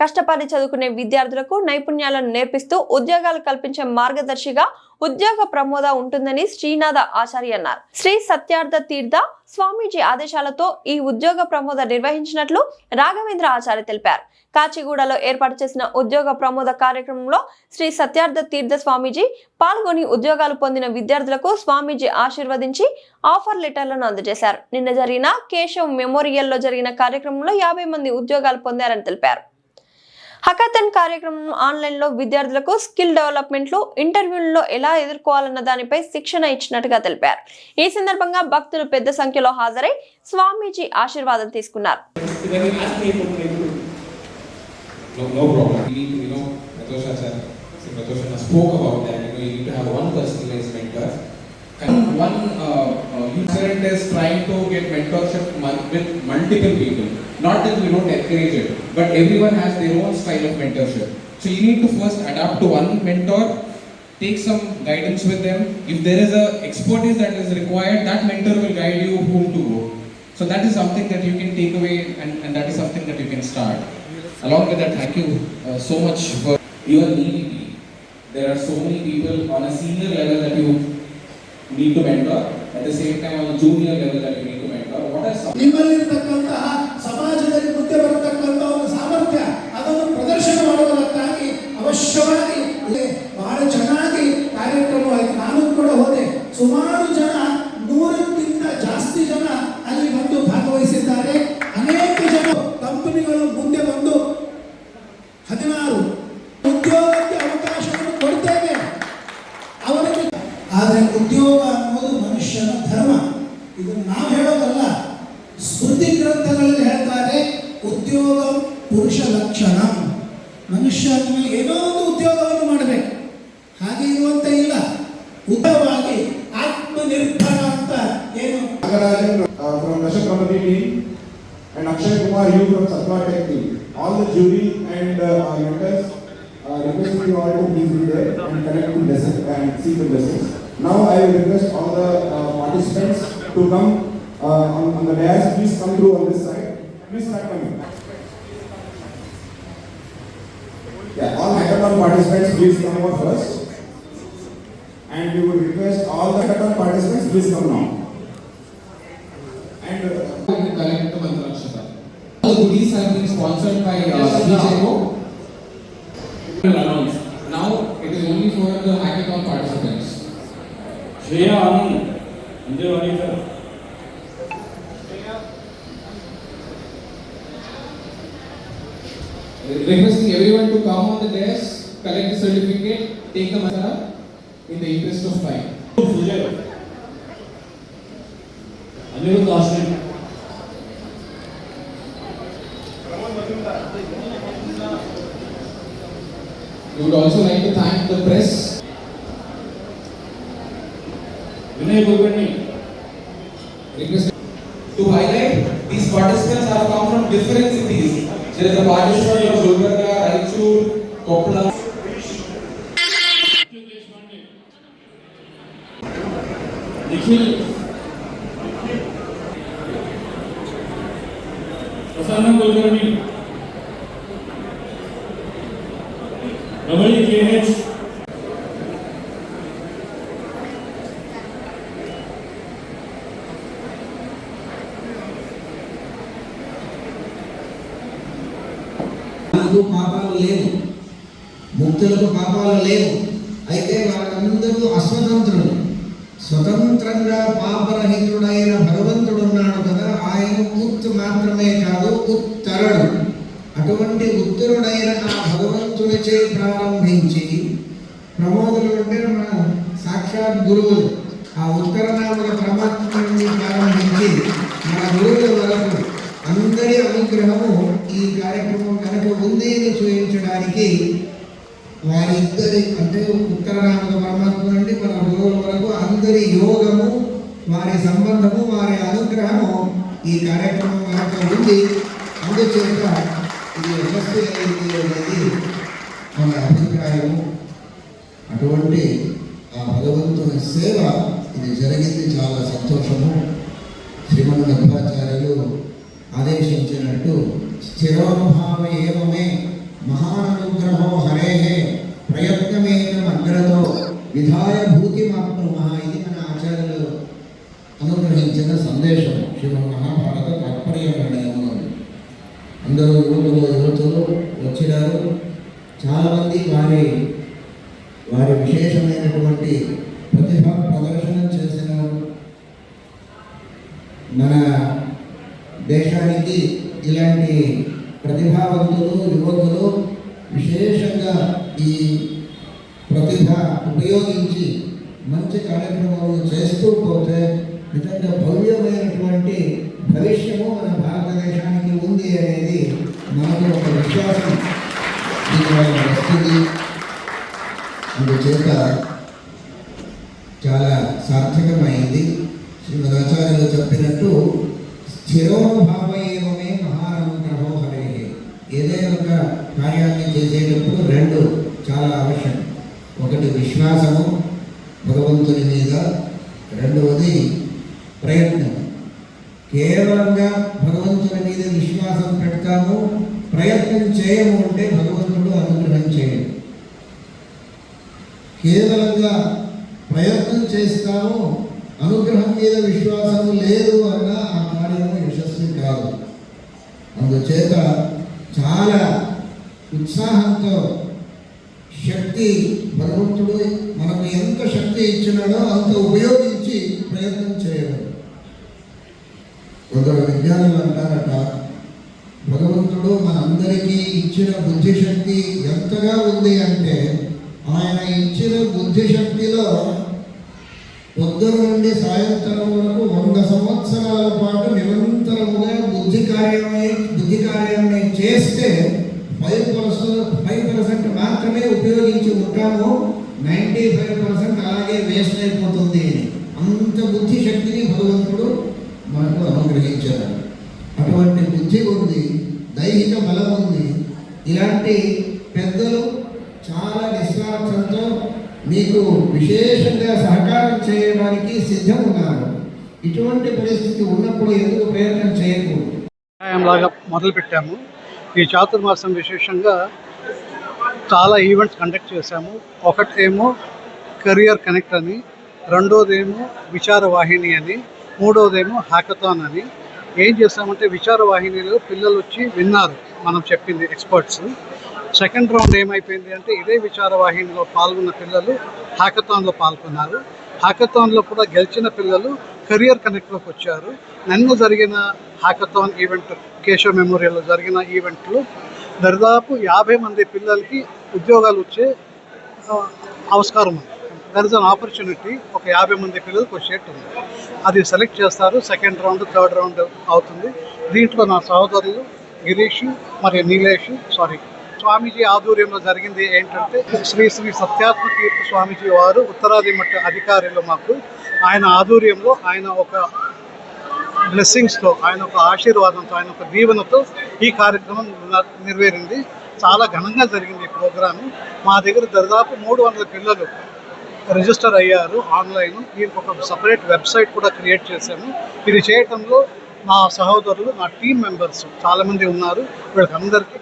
కష్టపడి చదువుకునే విద్యార్థులకు నైపుణ్యాలను నేర్పిస్తూ ఉద్యోగాలు కల్పించే మార్గదర్శిగా ఉద్యోగ ప్రమోద ఉంటుందని శ్రీనాథ ఆచార్య అన్నారు. శ్రీ సత్యార్థ తీర్థ స్వామీజీ ఆదేశాలతో ఈ ఉద్యోగ ప్రమోద నిర్వహించినట్లు రాఘవేంద్ర ఆచార్య తెలిపారు. కాచిగూడలో ఏర్పాటు చేసిన ఉద్యోగ ప్రమోద కార్యక్రమంలో శ్రీ సత్యార్థ తీర్థ స్వామీజీ పాల్గొని ఉద్యోగాలు పొందిన విద్యార్థులకు స్వామీజీ ఆశీర్వదించి ఆఫర్ లెటర్లను అందజేశారు. నిన్న జరిగిన కేశవ్ మెమోరియల్లో జరిగిన కార్యక్రమంలో యాభై మంది ఉద్యోగాలు పొందారని తెలిపారు. హకాథన్ కార్యక్రమం ఆన్లైన్లో విద్యార్థులకు స్కిల్ డెవలప్మెంట్లు ఇంటర్వ్యూల్లో ఎలా ఎదుర్కోవాలన్న దానిపై శిక్షణ ఇచ్చినట్టుగా తెలిపారు. ఈ సందర్భంగా భక్తులు పెద్ద సంఖ్యలో హాజరై స్వామీజీ ఆశీర్వాదం తీసుకున్నారు. You about no, no And one uh, uh, is trying to get mentorship with multiple people. Not that we don't encourage it, but everyone has their own style of mentorship. So you need to first adapt to one mentor, take some guidance with them. If there is a expertise that is required, that mentor will guide you whom to go. So that is something that you can take away and, and that is something that you can start. Along with that, thank you uh, so much for your EVP. There are so many people on a senior level that you need to mentor, at the same time on a junior level that you need to mentor. What are some ನಿಮ್ಮಲ್ಲಿರ್ತಕ್ಕಂತಹ ಉದ್ಯೋಗ ಅನ್ನೋದು ಮನುಷ್ಯನ ಧರ್ಮ ಇದು ನಾವು ಹೇಳೋದಲ್ಲ ಸ್ಮೃತಿ ಗ್ರಂಥಗಳಲ್ಲಿ ಹೇಳ್ತಾರೆ ಉದ್ಯೋಗ ಪುರುಷ ಲಕ್ಷಣ ಮನುಷ್ಯ ಅಂದಮೇಲೆ ಏನೋ ಒಂದು ಉದ್ಯೋಗವನ್ನು ಮಾಡಬೇಕು ಹಾಗೆ ಇರುವಂತ ಇಲ್ಲ ಉತ್ತಮವಾಗಿ ಆತ್ಮನಿರ್ಭರ ಅಂತ ಏನು uh, from Nasha team and Akshay Kumar you from Satwa Tech team. All the jury and uh, members uh, requesting you all to please be there and connect to lesson and see the lessons. Now I will request all the uh, participants to come uh, on, on the dais. Please come through on this side. Please start coming. Yeah, all hackathon participants please come over first. And we would request all the hackathon participants please come now. And uh, you collect the the goodies have been sponsored by uh, CJO. Will announce. Now it is only for the hackathon participants. Shreya Anand Anjaywadi sir Requesting everyone to come on the desk, collect the certificate, take the masala in the interest of time. Sujay Aniruddha Ashram We would also like to thank the press. Vinay Kulkarni Request to highlight these participants have come from different cities. There is a participant from Gulbarga, Raichur, Koppala. Nikhil प्रसन्न कुलकर्णी रमणी के H లేవు. అయితే వారందరూ అస్వతంత్రులు. స్వతంత్రంగా పాపరహితుడైన భగవంతుడు ఉన్నాడు కదా ఆయన ఉత్ మాత్రమే కాదు ఉత్తరుడు. అటువంటి ఉత్తరుడైన ఆ భగవంతునిచే ప్రారంభించి ప్రమోదులు అంటే మన సాక్షాత్ గురువులు. ఆ ఉత్తరనాముల ప్రమాత్మని ప్రారంభించి మన గురువుల వరకు అందరి అనుగ్రహము ఈ కార్యక్రమం కనుక ఉంది అని చూపించడానికి వారిద్దరి అంటే ఉత్తరనామక పరమాత్మ నుండి మన గురువుల వరకు అందరి యోగము వారి సంబంధము వారి అనుగ్రహము ఈ కార్యక్రమం కనుక ఉంది. అందుచేత ఇది యశస్వి అయింది అనేది మన అభిప్రాయము. అటువంటి ఆ భగవంతుని సేవ ఇది జరిగింది చాలా సంతోషము. శ్రీమన్ మధ్వాచార్యులు ఆదేశించినట్టు స్థిరోనుభావ ఏవమే మహానంద హరే ప్రయత్నమేకమగ్రతో విధాయ భూతిమాప్నుమః ఇది మన ఆచార్యులు చేసిన సందేశం శ్రీమన్ మహాభారత తాత్పర్య నిర్ణయము అందరూ యువకులు యువతులు వచ్చినారు. చాలామంది వారి వారి విశేషమైనటువంటి ప్రతిభ ప్రదర్శనం చేసినారు. మన దేశానికి ఇలాంటి ప్రతిభావంతులు యువకులు విశేషంగా ఈ ప్రతిభ ఉపయోగించి మంచి కార్యక్రమాలు చేస్తూ పోతే నిజంగా భవ్యమైనటువంటి భవిష్యము మన భారతదేశానికి ఉంది అనేది మనకు ఒక విశ్వాసం. దీనివల్ల వస్తుంది. అందుచేత చాలా సార్థకమైంది. శ్రీమదాచార్యులు చెప్పినట్టు స్థిరోభావయేవమే మహానుగ్రహో హరే. ఏదైనా ఒక కార్యాన్ని చేసేటప్పుడు రెండు చాలా అవసరం ఒకటి విశ్వాసము భగవంతుని మీద రెండవది ప్రయత్నం. కేవలంగా భగవంతుని మీద విశ్వాసం పెడతాము ప్రయత్నం చేయము అంటే భగవంతుడు అనుగ్రహం చేయడు. కేవలంగా ప్రయత్నం చేస్తాము అనుగ్రహం మీద విశ్వాసం లేదు అన్న ఆ కార్యము యశస్వి కాదు. అందుచేత చాలా ఉత్సాహంతో శక్తి భగవంతుడు మనకు ఎంత శక్తి ఇచ్చినాడో అంత ఉపయోగించి ప్రయత్నం చేయడం. కొందరు విజ్ఞానులు అంటారట భగవంతుడు మనందరికీ ఇచ్చిన బుద్ధిశక్తి ఎంతగా ఉంది అంటే ఆయన ఇచ్చిన బుద్ధిశక్తిలో పొద్దున నుండి సాయంత్రం వరకు వంద సంవత్సరాల పాటు నిరంతరముగా బుద్ధి కార్యమే బుద్ధి కార్యాన్ని చేస్తే ఫైవ్ పర్సెంట్ ఫైవ్ పర్సెంట్ మాత్రమే ఉపయోగించి ఉంటాము. నైంటీ ఫైవ్ పర్సెంట్ అలాగే వేస్ట్ అయిపోతుంది. ఇచ్చారు అటువంటి బుద్ధి ఉంది దైహిక బలం ఉంది. ఇలాంటి పెద్దలు చాలా నిస్వార్థంతో మీకు విశేషంగా సహకారం చేయడానికి సిద్ధం ఉన్నారు. ఇటువంటి పరిస్థితి ఉన్నప్పుడు ఎందుకు ప్రయత్నం చేయకూడదు? వ్యాయామం లాగా మొదలుపెట్టాము ఈ చాతుర్మాసం విశేషంగా చాలా ఈవెంట్స్ కండక్ట్ చేశాము. ఒకటేమో కెరియర్ కనెక్ట్ అని రెండోదేమో విచారవాహిని అని మూడోదేమో హ్యాకథాన్ అని ఏం చేస్తామంటే విచార వాహినిలో పిల్లలు వచ్చి విన్నారు మనం చెప్పింది ఎక్స్పర్ట్స్ సెకండ్ రౌండ్ ఏమైపోయింది అంటే ఇదే విచార వాహినిలో పాల్గొన్న పిల్లలు హ్యాకథాన్లో పాల్గొన్నారు. హ్యాకథాన్లో కూడా గెలిచిన పిల్లలు కెరియర్ కనెక్ట్లోకి వచ్చారు. నిన్న జరిగిన హ్యాకథాన్ ఈవెంట్ కేశవ్ మెమోరియల్లో జరిగిన ఈవెంట్లో దాదాపు యాభై మంది పిల్లలకి ఉద్యోగాలు వచ్చే ఆ, ఆవిష్కారం ఉంది. దర్ ఇస్ అన్ ఆపర్చునిటీ ఒక యాభై మంది పిల్లలకు వచ్చేట్టు ఉంది అది సెలెక్ట్ చేస్తారు సెకండ్ రౌండ్ థర్డ్ రౌండ్ అవుతుంది. దీంట్లో నా సహోదరులు గిరీష్ మరియు నీలేష్ సారీ స్వామీజీ ఆధ్వర్యంలో జరిగింది ఏంటంటే శ్రీ శ్రీ సత్యాత్మ తీర్థ స్వామీజీ వారు ఉత్తరాది మఠ అధికారులు మాకు ఆయన ఆధ్వర్యంలో ఆయన ఒక బ్లెస్సింగ్స్తో ఆయన ఒక ఆశీర్వాదంతో ఆయన ఒక దీవెనతో ఈ కార్యక్రమం నెరవేరింది. చాలా ఘనంగా జరిగింది ఈ ప్రోగ్రాము మా దగ్గర దాదాపు మూడు వందల పిల్లలు రిజిస్టర్ అయ్యారు ఆన్లైన్. దీనికి ఒక సపరేట్ వెబ్సైట్ కూడా క్రియేట్ చేశాము ఇది చేయటంలో నా సహోదరులు నా టీం మెంబర్స్ చాలామంది ఉన్నారు. వీళ్ళకందరికీ